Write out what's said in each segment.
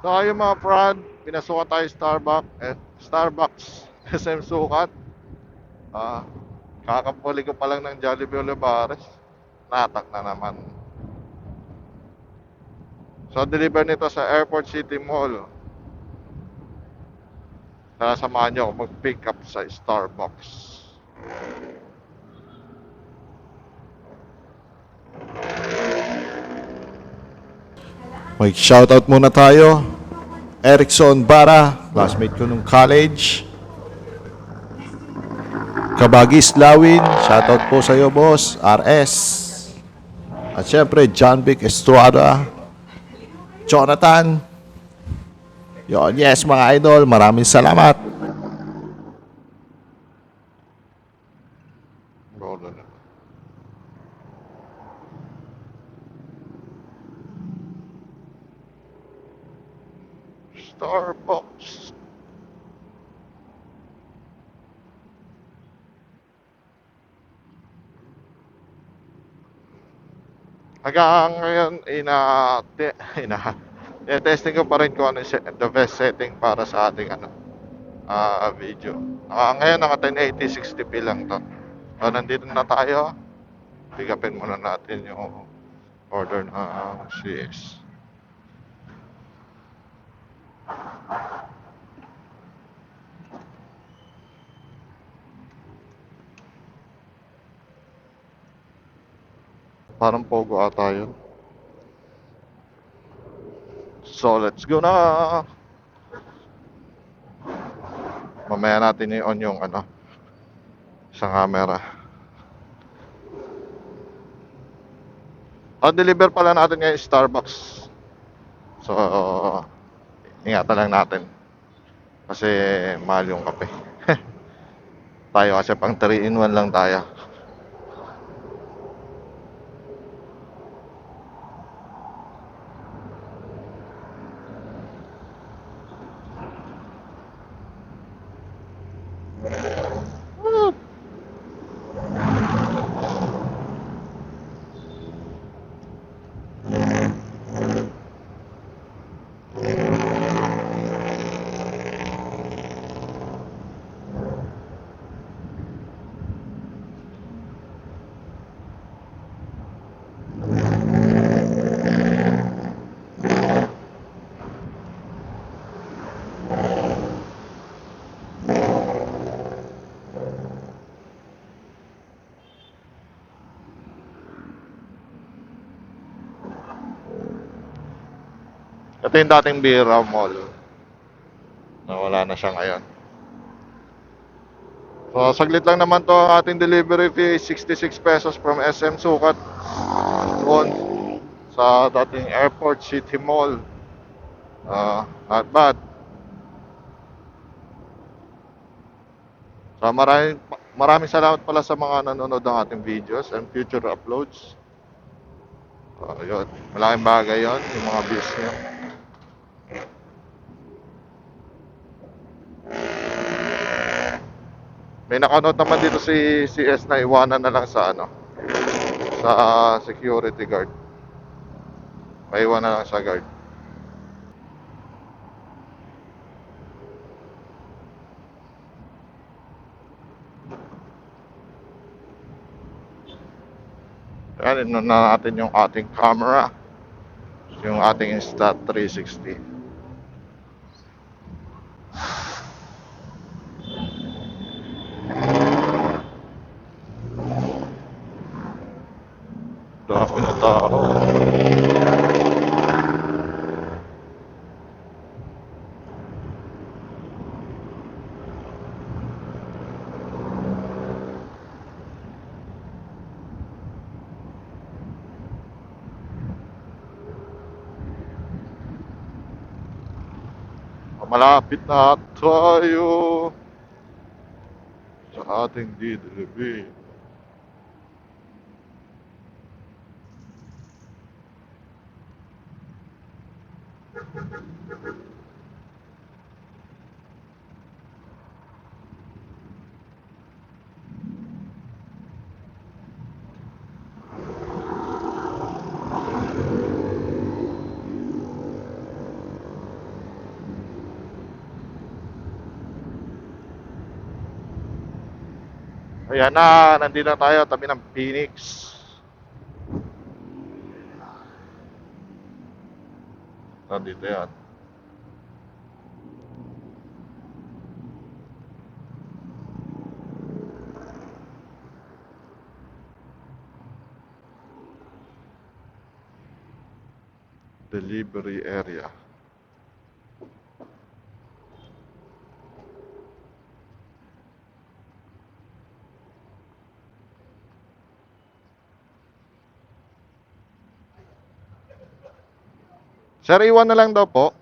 So ayun mga prod, pinasukan tayo Starbucks, eh, Starbucks SM Sukat. Ah, kakapuli ko pa lang ng Jollibee Olivares. Natak na naman. So deliver nito sa Airport City Mall. Tara samahan nyo ako mag-pick up sa Starbucks. Mag shoutout muna tayo. Erickson Bara, classmate ko nung college. Kabagis Lawin, shoutout po sa iyo boss, RS. At syempre, John Vic Estrada, Jonathan. Yon, yes mga idol, maraming salamat. Starbucks. Hanggang ngayon, ina, te, ina, testing ko pa rin kung ano yung the best setting para sa ating ano, ah, video. Ah, ngayon, naka 1080 60p lang to. So, nandito na tayo. Pick upin muna natin yung order ng CS. Parang pogo ata yun. So, let's go na! Mamaya natin i-on yung ano, sa camera. On deliver pala natin ngayon Starbucks. So, ingatan lang natin. Kasi mahal yung kape. tayo kasi pang 3 in 1 lang tayo. Ito yung dating Bira Mall. Nawala na siya ngayon. So, saglit lang naman to ang ating delivery fee, 66 pesos from SM Sukat on sa dating Airport City Mall. Ah, not bad. So, maraming, maraming salamat pala sa mga nanonood ng ating videos and future uploads. So, yun. Malaking bagay yun, yung mga views nyo. May nakanood naman dito si CS na iwanan na lang sa ano sa security guard. Maiwan na lang sa guard. Ayan, na natin yung ating camera. Yung ating Insta360. Dami na tao. Malapit na tayo sa ating didelivery. Ayan na, nandito na tayo, tabi ng Phoenix. Nandito yan. Delivery area. Sir, iwan na lang daw po.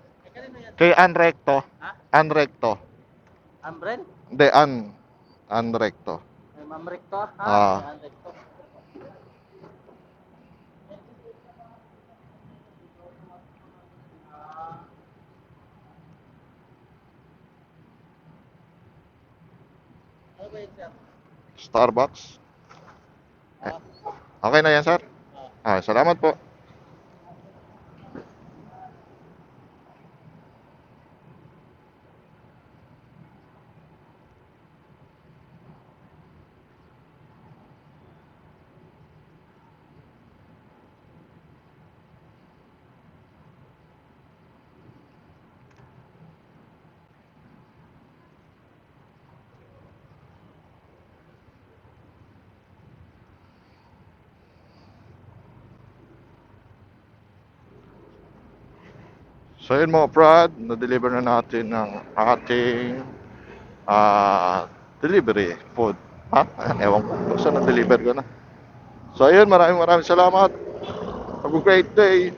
Kay Anrecto. Ha? Anrecto. Ambren? Hindi, An. Anrecto. Ay, Ma'am Recto? Ha? Ah. Ma'am Recto. Ano ba yun, sir? Starbucks. Ah, Okay na yan, sir? ah. Ah, salamat po. So yun mga Brad, na-deliver na natin ng ating ah delivery food. Ha? Ewan ko saan na-deliver ko na. So ayun, maraming maraming salamat. Have a great day.